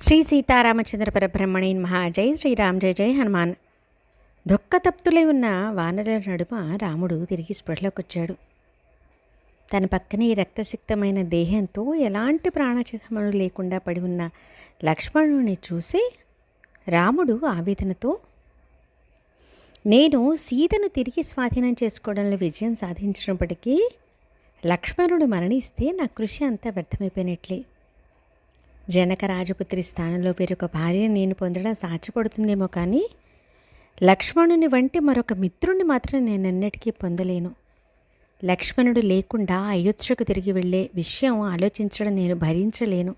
శ్రీ సీతారామచంద్ర పరబ్రహ్మణి మహా జై శ్రీరామ్ జయ జయ హనుమాన్. దుఃఖతప్తులై ఉన్న వానరుల నడుమ రాముడు తిరిగి స్పృహలోకి వచ్చాడు తన పక్కనే రక్తసిక్తమైన దేహంతో ఎలాంటి ప్రాణచకమను లేకుండా పడి ఉన్న లక్ష్మణుని చూసి రాముడు ఆవేదనతో నేను సీతను తిరిగి స్వాధీనం చేసుకోవడంలో విజయం సాధించినప్పటికీ లక్ష్మణుడు మరణిస్తే నా కృషి అంతా వ్యర్థమైపోయినట్లే. జనక రాజపుత్రి స్థానంలో వేరొక భార్య నేను పొందడం సాధ్యపడుతుందేమో కానీ లక్ష్మణుని వంటి మరొక మిత్రుణ్ణి మాత్రం నేను ఎన్నటికీ పొందలేను. లక్ష్మణుడు లేకుండా అయోధ్యకు తిరిగి వెళ్ళే విషయం ఆలోచించడం నేను భరించలేను.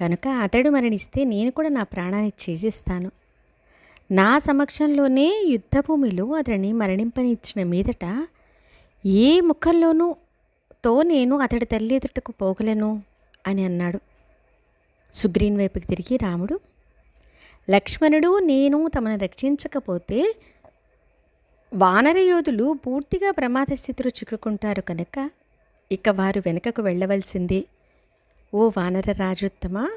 కనుక అతడు మరణిస్తే నేను కూడా నా ప్రాణాన్ని చేసిస్తాను నా సమక్షంలోనే యుద్ధభూమిలో అతడిని మరణింపనిచ్చిన మీదట ఏ ముఖంలోనూ తో నేను అతడి తల్లి ఎదుటకు పోగలను అని అన్నాడు. సుగ్రీన్ వైపుకి తిరిగి రాముడు లక్ష్మణుడు నేను తమను రక్షించకపోతే వానర యోధులు పూర్తిగా ప్రమాద స్థితిలో చిక్కుకుంటారు కనుక ఇక వారు వెనుకకు వెళ్ళవలసిందే. ఓ వానర రాజోత్తమ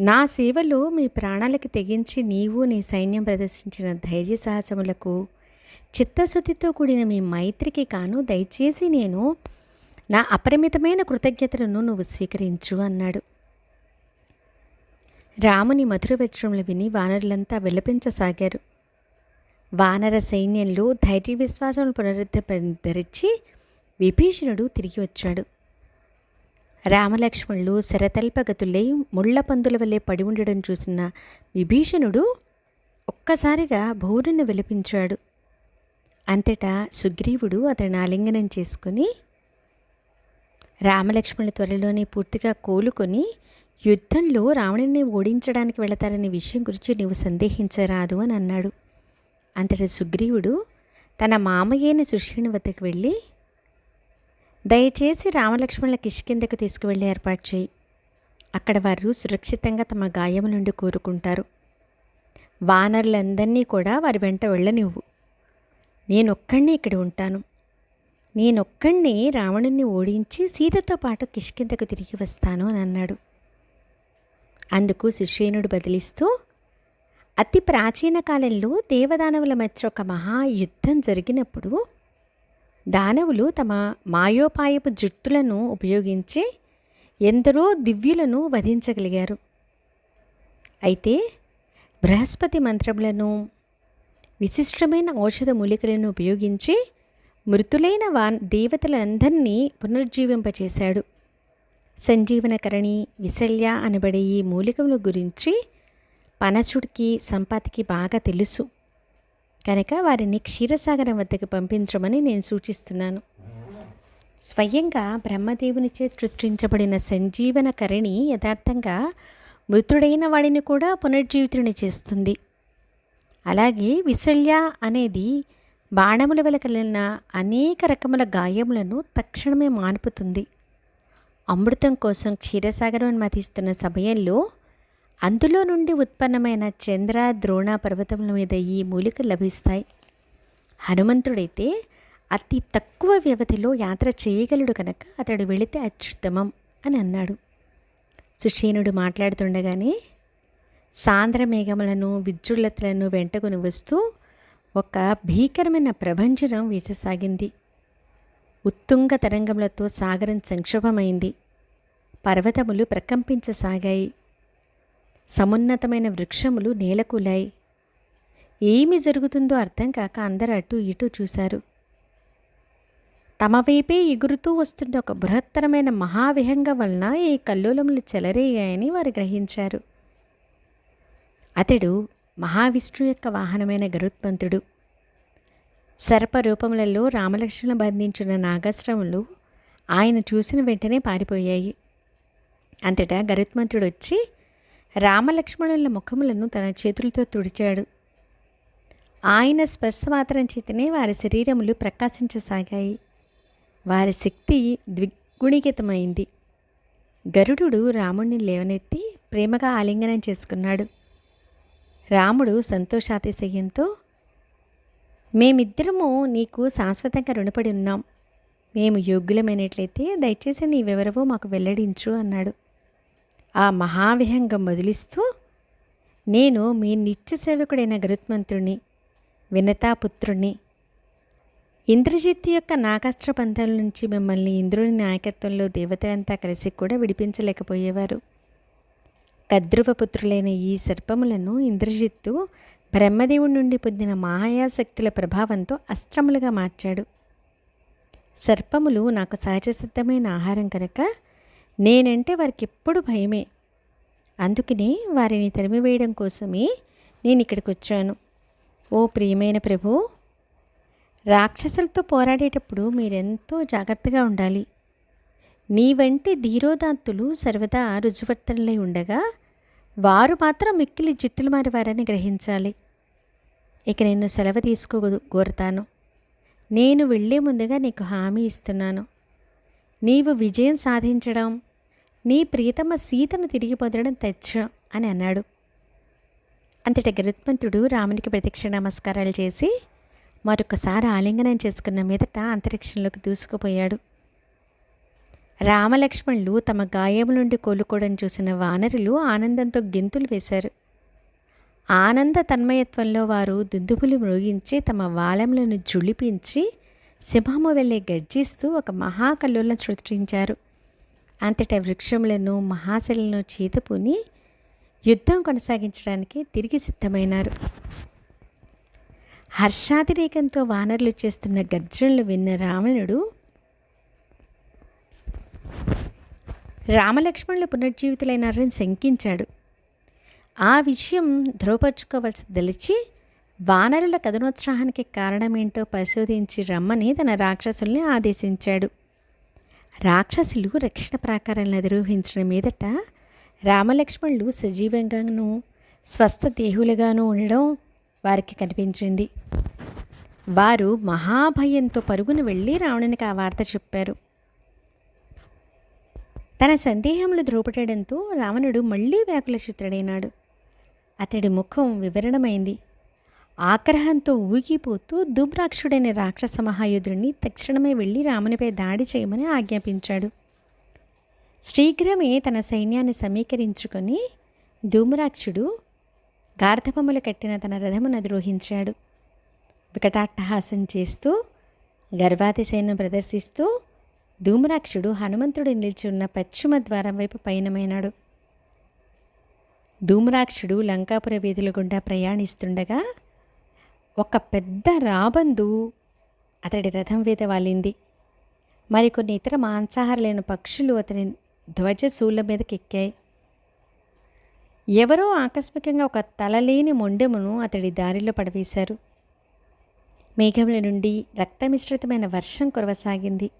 నా సేవలో మీ ప్రాణాలకి తెగించి నీవు నీ సైన్యం ప్రదర్శించిన ధైర్య సాహసములకు చిత్తశుద్ధితో కూడిన మీ మైత్రికి కాను దయచేసి నేను నా అపరిమితమైన కృతజ్ఞతలను నువ్వు స్వీకరించు అన్నాడు. రాముని మధుర వజ్రములు విని వానరులంతా విలపించసాగారు. వానర సైన్యంలో ధైర్య విశ్వాసములు పునరుద్ధరించి విభీషణుడు తిరిగి వచ్చాడు. రామలక్ష్మణులు శరతల్పగతులై ముళ్ళ పందుల వల్లే పడి ఉండడం చూసిన విభీషణుడు ఒక్కసారిగా భూరుని విలపించాడు. అంతటా సుగ్రీవుడు అతని ఆలింగనం చేసుకుని రామలక్ష్మణుల త్వరలోనే పూర్తిగా కోలుకొని యుద్ధంలో రావణుని ఓడించడానికి వెళతారనే విషయం గురించి నీవు సందేహించరాదు అని అన్నాడు. అంతటి సుగ్రీవుడు తన మామయ్యని సుషీణి వద్దకు వెళ్ళి దయచేసి రామలక్ష్మణుల కిష్కిందకు తీసుకువెళ్ళి ఏర్పాటు చేయి. అక్కడ వారు సురక్షితంగా తమ గాయము నుండి కోరుకుంటారు. వానరులందరినీ కూడా వారి వెంట వెళ్ళనివ్వు. నేనొక్కడిని ఇక్కడ ఉంటాను. నేనొక్కడిని రావణుని ఓడించి సీతతో పాటు కిష్కిందకు తిరిగి వస్తాను అని అన్నాడు. అందుకు సుషేనుడు బదిలిస్తూ అతి ప్రాచీన కాలంలో దేవదానవుల మధ్య ఒక మహాయుద్ధం జరిగినప్పుడు దానవులు తమ మాయోపాయపు జుట్టులను ఉపయోగించి ఎందరో దివ్యులను వధించగలిగారు. అయితే బృహస్పతి మంత్రములను విశిష్టమైన ఔషధ మూలికలను ఉపయోగించి మృతులైన వా దేవతలందరినీ పునరుజ్జీవింపచేశాడు సంజీవనకరణి విశల్య అనబడే ఈ మూలికముల గురించి పనచుడికి సంపతికి బాగా తెలుసు. కనుక వారిని క్షీరసాగరం వద్దకు పంపించమని నేను సూచిస్తున్నాను. స్వయంగా బ్రహ్మదేవునిచే సృష్టించబడిన సంజీవనకరణి యథార్థంగా మృతుడైన వాడిని కూడా పునర్జీవితుని చేస్తుంది. అలాగే విశల్య అనేది బాణముల వల్ల కలిగిన అనేక రకముల గాయములను తక్షణమే మానుపుతుంది. అమృతం కోసం క్షీరసాగరం మతిస్తున్న సమయంలో అందులో నుండి ఉత్పన్నమైన చంద్ర ద్రోణ పర్వతముల మీద ఈ మూలికలు లభిస్తాయి. హనుమంతుడైతే అతి తక్కువ వ్యవధిలో యాత్ర చేయగలడు కనుక అతడు వెళితే అత్యుత్తమం అని అన్నాడు. సుషీనుడు మాట్లాడుతుండగానే సాంద్ర మేఘములను విద్యుల్లతలను వెంటకొని వస్తూ ఒక భీకరమైన ప్రభంజనం వీచసాగింది. ఉత్తుంగ తరంగములతో సాగరం సంక్షోభమైంది. పర్వతములు ప్రకంపించసాగాయి. సమున్నతమైన వృక్షములు నేలకూలాయి. ఏమి జరుగుతుందో అర్థం కాక అందరూ అటు ఇటు చూశారు. తమ వైపే ఎగురుతూ వస్తున్న ఒక బృహత్తరమైన మహావిహంగం వలన ఈ కల్లోలములు చెలరేగాయని వారు గ్రహించారు. అతడు మహావిష్ణు యొక్క వాహనమైన గరుత్మంతుడు. సర్పరూపములలో రామలక్ష్మణ బంధించిన నాగాశ్రములు ఆయన చూసిన వెంటనే పారిపోయాయి. అంతటా గరుత్మంతుడు వచ్చి రామలక్ష్మణుల ముఖములను తన చేతులతో తుడిచాడు. ఆయన స్పర్శ మాత్రం చేతనే వారి శరీరములు ప్రకాశించసాగాయి. వారి శక్తి ద్విగుణికితమైంది గరుడు రాముణ్ణి లేవనెత్తి ప్రేమగా ఆలింగనం చేసుకున్నాడు. రాముడు సంతోషాతిశయంతో మేమిద్దరము నీకు శాశ్వతంగా రుణపడి ఉన్నాం. మేము యోగ్యులమైనట్లయితే దయచేసి నీ నీవెవరవో మాకు వెల్లడించు అన్నాడు. ఆ మహావిహంగం వదిలిస్తూ నేను మీ నిత్య సేవకుడైన గరుత్మంతుణ్ణి వినతాపుత్రుణ్ణి ఇంద్రజిత్ యొక్క నాగాస్త్ర పంతాల నుంచి మిమ్మల్ని ఇంద్రుని నాయకత్వంలో దేవతలంతా కలిసి కూడా విడిపించలేకపోయేవారు. కద్రువపుత్రులైన ఈ సర్పములను ఇంద్రజిత్తు బ్రహ్మదేవుడి నుండి పొందిన మాయాశక్తుల ప్రభావంతో అస్త్రములుగా మార్చాడు. సర్పములు నాకు సహజసిద్ధమైన ఆహారం కనుక నేనంటే వారికి ఎప్పుడు భయమే. అందుకని వారిని తరిమివేయడం కోసమే నేను ఇక్కడికి వచ్చాను. ఓ ప్రియమైన ప్రభు రాక్షసులతో పోరాడేటప్పుడు మీరెంతో జాగ్రత్తగా ఉండాలి. నీ వంటి ధీరోదాంతులు సర్వదా రుజువర్తనలై ఉండగా వారు మాత్రం మిక్కిలి జిత్తులు మారివారని గ్రహించాలి. ఇక నేను సెలవు తీసుకో కోరుతాను. నేను వెళ్ళే ముందుగా నీకు హామీ ఇస్తున్నాను. నీవు విజయం సాధించడం నీ ప్రియతమ సీతను తిరిగి పొందడం తెచ్చ అని అన్నాడు. అంతటి గరుత్మంతుడు రామునికి ప్రత్యక్ష నమస్కారాలు చేసి మరొకసారి ఆలింగనం చేసుకున్న మీదట అంతరిక్షంలోకి దూసుకుపోయాడు. రామలక్ష్మణులు తమ గాయము నుండి కోలుకోవడం చూసిన వానరులు ఆనందంతో గెంతులు వేశారు. ఆనంద తన్మయత్వంలో వారు దుందుబులు మృగించి తమ వాలములను జుళిపించి సింహము వెళ్ళే గర్జిస్తూ ఒక మహాకల్లోలను సృష్టించారు. అంతటా వృక్షములను మహాశలను చేతపుని యుద్ధం కొనసాగించడానికి తిరిగి సిద్ధమైనారు. హర్షాతిరేకంతో వానరులు చేస్తున్న గర్జనలు విన్న రావణుడు రామలక్ష్మణులు పునర్జీవితులైనారని శంకించాడు. ఆ విషయం ధృవపరుచుకోవలసి తెలిసి వానరుల కథనోత్సాహానికి కారణమేంటో పరిశోధించి రమ్మని తన రాక్షసుల్ని ఆదేశించాడు. రాక్షసులు రక్షణ ప్రాకారాలను అధిరోహించడం మీదట రామలక్ష్మణులు సజీవంగాను స్వస్థ దేహులుగాను ఉండడం వారికి కనిపించింది. వారు మహాభయంతో పరుగున వెళ్ళి రావణునికి ఆ వార్త చెప్పారు. తన సందేహములు ధ్రువపడడంతో రావణుడు మళ్ళీ వ్యాకుల చిత్రుడైనాడు అతడి ముఖం వివరణమైంది. ఆగ్రహంతో ఊగిపోతూ దుమ్రాక్షుడైన రాక్షస మహాయుధుడిని తక్షణమే వెళ్ళి రామునిపై దాడి చేయమని ఆజ్ఞాపించాడు. శీఘ్రమే తన సైన్యాన్ని సమీకరించుకొని ధూమ్రాక్షుడు గార్ధపములు కట్టిన తన రథమును ద్రోహించాడు. వికటాట్టహాసం చేస్తూ గర్భాతిశయను ప్రదర్శిస్తూ ధూమ్రాక్షుడు హనుమంతుడు నిలిచి ఉన్న పశ్చిమ ద్వారం వైపు పయనమైనాడు. ధూమ్రాక్షుడు లంకాపుర వీధుల గుండా ప్రయాణిస్తుండగా ఒక పెద్ద రాబందు అతడి రథం మీద వాలింది. మరికొన్ని ఇతర మాంసాహారులైన పక్షులు అతని ధ్వజశూల మీదకి ఎక్కాయి. ఎవరో ఆకస్మికంగా ఒక తలలేని మొండెమును అతడి దారిలో పడవేశారు. మేఘముల నుండి రక్తమిశ్రితమైన వర్షం కురవసాగింది.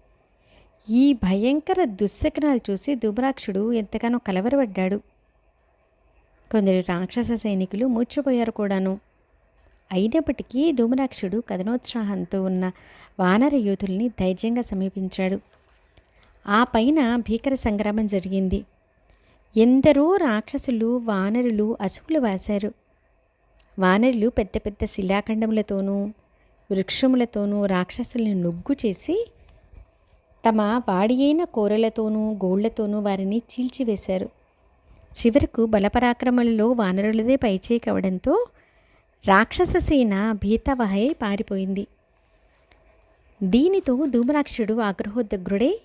ఈ భయంకర దుశ్శకనాలు చూసి ధూమరాక్షుడు ఎంతగానో కలవరపడ్డాడు. కొందరు రాక్షస సైనికులు మూర్చిపోయారు కూడాను. అయినప్పటికీ ధూమరాక్షుడు కథనోత్సాహంతో ఉన్న వానర యోధుల్ని ధైర్యంగా సమీపించాడు. ఆ పైన భీకర సంగ్రామం జరిగింది. ఎందరో రాక్షసులు వానరులు అసువులు వాశారు. వానరులు పెద్ద పెద్ద శిలాఖండములతోనూ వృక్షములతోనూ రాక్షసుల్ని నొగ్గు చేసి తమ వాడియైన కూరలతోనూ గోళ్ళతోనూ వారిని చీల్చివేశారు. చివరకు బలపరాక్రమలలో వానరులదే పైచేయి కవడంతో రాక్షస సేన భీతవహై పారిపోయింది. దీనితో ధూమరాక్షుడు ఆగ్రహోద్గ్రుడై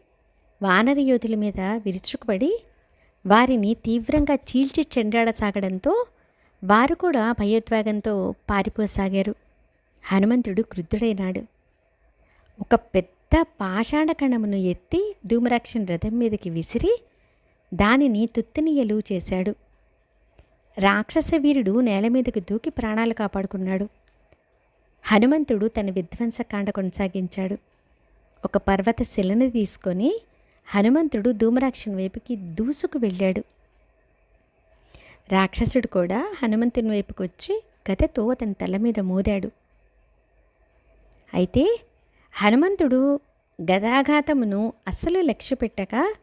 వానర యోధుల మీద విరుచుకుపడి వారిని తీవ్రంగా చీల్చి చెండాడసాగడంతో వారు కూడా భయోద్వేగంతో పారిపోసాగారు. హనుమంతుడు క్రుద్ధుడైనాడు. ఒక పెద్ద పాషాణ కణమును ఎత్తి ధూమరాక్షన్ రథం మీదకి విసిరి దానిని తుత్తినీయలు చేశాడు. రాక్షస వీరుడు నేల మీదకు దూకి ప్రాణాలు కాపాడుకున్నాడు. హనుమంతుడు తన విధ్వంసకాండ కొనసాగించాడు. ఒక పర్వత శిలను తీసుకొని హనుమంతుడు ధూమరాక్షని వైపుకి దూసుకు వెళ్ళాడు. రాక్షసుడు కూడా హనుమంతుని వైపుకి వచ్చి గదతో అతని తల మీద మోదాడు. అయితే హనుమంతుడు గదాఘాతమును అస్సలు లక్ష్యపెట్టక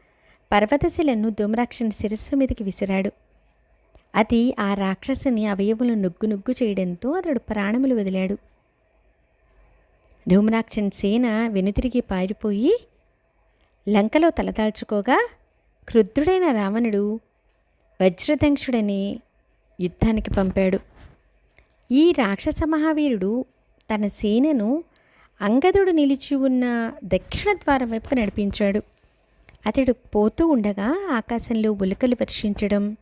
పర్వతశిలను ధూమరాక్షని శిరస్సు మీదకి విసిరాడు. అది ఆ రాక్షసుని అవయవులు నుగ్గు నుగ్గు చేయడంతో అతడు ప్రాణములు వదిలాడు. ధూమ్రాక్షన్ సేన వెనుతిరిగి పారిపోయి లంకలో తలదాల్చుకోగా క్రుద్ధుడైన రావణుడు వజ్రదంక్షుడని యుద్ధానికి పంపాడు. ఈ రాక్షస మహావీరుడు తన సేనను అంగదుడు నిలిచి ఉన్న దక్షిణ ద్వారం వైపు నడిపించాడు. అతడు పోతూ ఉండగా ఆకాశంలో ఉలకలు వర్షించడం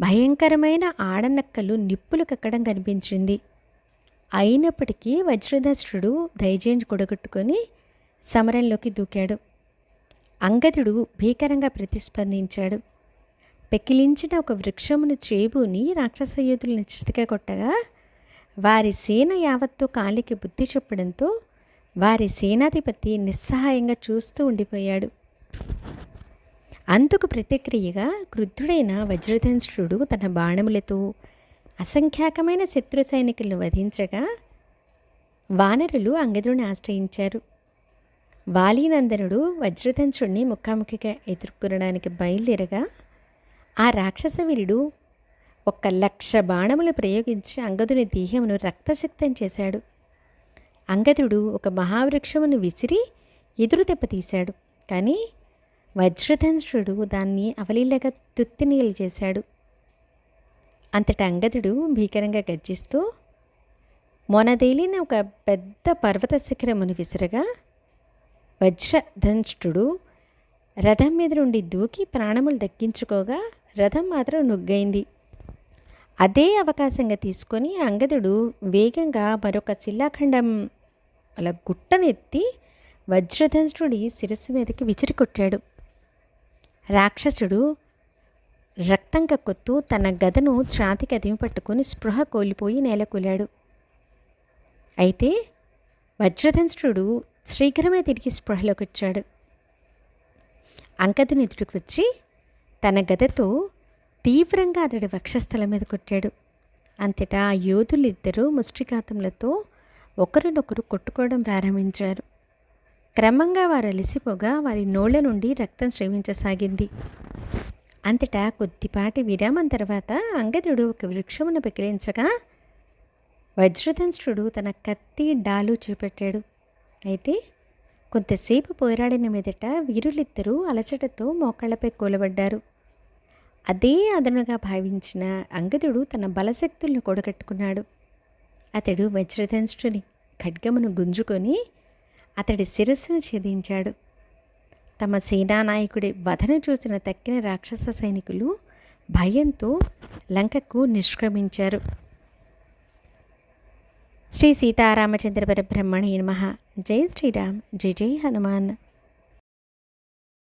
భయంకరమైన ఆడనక్కలు నిప్పులు కక్కడం కనిపించింది. అయినప్పటికీ వజ్రదష్టుడు ధైర్యం కొడగొట్టుకొని సమరంలోకి దూకాడు. అంగదుడు భీకరంగా ప్రతిస్పందించాడు. పెకిలించిన ఒక వృక్షమును చేబూని రాక్షస యోధులను చితిక కొట్టగా వారి సేన యావత్తు కాలికి బుద్ధి చెప్పడంతో వారి సేనాధిపతి నిస్సహాయంగా చూస్తూ ఉండిపోయాడు. అందుకు ప్రతిక్రియగా క్రుద్ధుడైన వజ్రధనుష్ఠుడు తన బాణములతో అసంఖ్యాకమైన శత్రు సైనికులను వధించగా వానరులు అంగదుడిని ఆశ్రయించారు. వాలీనందనుడు వజ్రధనుషుడిని ముఖాముఖిగా ఎదుర్కొనడానికి బయలుదేరగా ఆ రాక్షస వీరుడు ఒక్క లక్ష బాణములు ప్రయోగించి అంగదుని దేహమును రక్తసిక్తం చేశాడు. అంగదుడు ఒక మహావృక్షమును విసిరి ఎదురు దెబ్బతీశాడు కానీ వజ్రధనుషుడు దాన్ని అవలీలగా తుత్తినీలు చేశాడు. అంతట అంగదుడు భీకరంగా గర్జిస్తూ మొనదేలిన ఒక పెద్ద పర్వత శిఖరమును విసిరగా వజ్రధనుష్ఠుడు రథం మీద నుండి దూకి ప్రాణములు దక్కించుకోగా రథం మాత్రం నుగ్గైంది. అదే అవకాశంగా తీసుకొని అంగదుడు వేగంగా మరొక శిలాఖండం అలా గుట్టనెత్తి వజ్రధనుష్ఠుడి శిరస్సు మీదకి విసిరికొట్టాడు రాక్షసుడు రక్తం కక్కొత్తు తన గదను ఛాతికి అదిమి పట్టుకొని స్పృహ కోల్పోయి నేలకూలాడు అయితే వజ్రధనుష్ఠుడు శీఘ్రమే తిరిగి స్పృహలోకి వచ్చాడు. అంకదుని ఎదుటికి వచ్చి తన గదతో తీవ్రంగా అతడి వక్షస్థలం మీద కొట్టాడు. అంతటా ఆ యోధులిద్దరూ ముష్టిఘాతములతో ఒకరినొకరు కొట్టుకోవడం ప్రారంభించారు. క్రమంగా వారు అలసిపోగా వారి నోళ్ళ నుండి రక్తం స్రవించసాగింది. అంతటా కొద్దిపాటి విరామం తర్వాత అంగదుడు ఒక వృక్షమును పెకిలించగా వజ్రధనుష్ఠుడు తన కత్తి డాలు చూపెట్టాడు. అయితే కొంతసేపు పోరాడిన మీదట వీరులిద్దరూ అలసటతో మోకాళ్ళపై కూలబడ్డారు. అదే అదనుగా భావించిన అంగదుడు తన బలశక్తులను కూడగట్టుకున్నాడు. అతడు వజ్రధనుష్ఠుని ఖడ్గమును గుంజుకొని అతడి శిరస్సును ఛేదించాడు. తమ సేనానాయకుడి వధను చూసిన తక్కిన రాక్షస సైనికులు భయంతో లంకకు నిష్క్రమించారు. శ్రీ సీతారామచంద్ర పరబ్రహ్మణి నమ. జై శ్రీరామ్. జై జై హనుమాన్.